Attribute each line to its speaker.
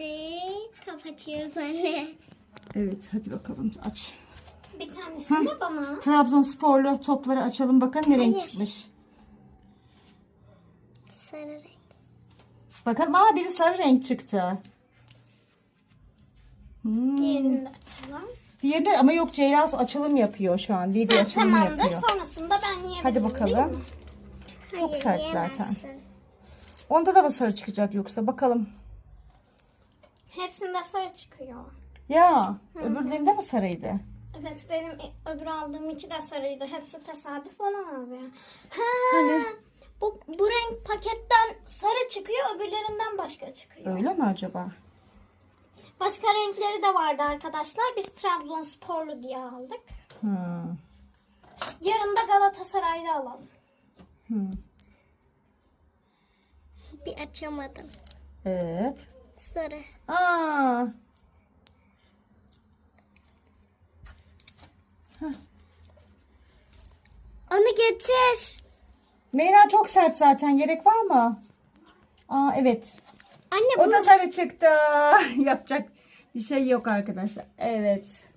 Speaker 1: Şimdi kapatıyoruz anne.
Speaker 2: Evet hadi bakalım aç.
Speaker 3: Bir tanesini de bana.
Speaker 2: Trabzonsporlu topları açalım bakalım ne renk
Speaker 1: Hayır.
Speaker 2: çıkmış.
Speaker 1: Sarı renk.
Speaker 2: Bakalım aa biri sarı renk çıktı. Hmm.
Speaker 3: Diğerini de açalım.
Speaker 2: Diğeri ama yok Ceylas açılım yapıyor şu an. Didi
Speaker 3: Ha,
Speaker 2: açılım
Speaker 3: tamamdır.
Speaker 2: yapıyor.
Speaker 3: Sonrasında ben yiyebilirim.
Speaker 2: Hadi bakalım. Çok
Speaker 1: Hayır,
Speaker 2: sert zaten.
Speaker 1: yiyemezsin.
Speaker 2: Onda da mı sarı çıkacak yoksa bakalım.
Speaker 3: Hepsinde sarı çıkıyor.
Speaker 2: Ya öbürlerinde mi sarıydı?
Speaker 3: Evet benim öbür aldığım iki de sarıydı. Hepsi tesadüf olamaz ya. Ha,
Speaker 2: Hani?
Speaker 3: bu, bu renk paketten sarı çıkıyor öbürlerinden başka çıkıyor.
Speaker 2: Öyle mi acaba?
Speaker 3: Başka renkleri de vardı arkadaşlar. Biz Trabzonsporlu diye aldık.
Speaker 2: Hmm.
Speaker 3: Yarın da Galatasaraylı alalım.
Speaker 2: Hmm.
Speaker 1: Bir açamadım.
Speaker 2: Evet.
Speaker 1: Sarı.
Speaker 2: Aa.
Speaker 1: Onu getir.
Speaker 2: Meyra çok sert zaten. Gerek var mı? Aa evet.
Speaker 1: Anne
Speaker 2: O da sarı çıktı. Yapacak bir şey yok arkadaşlar. Evet.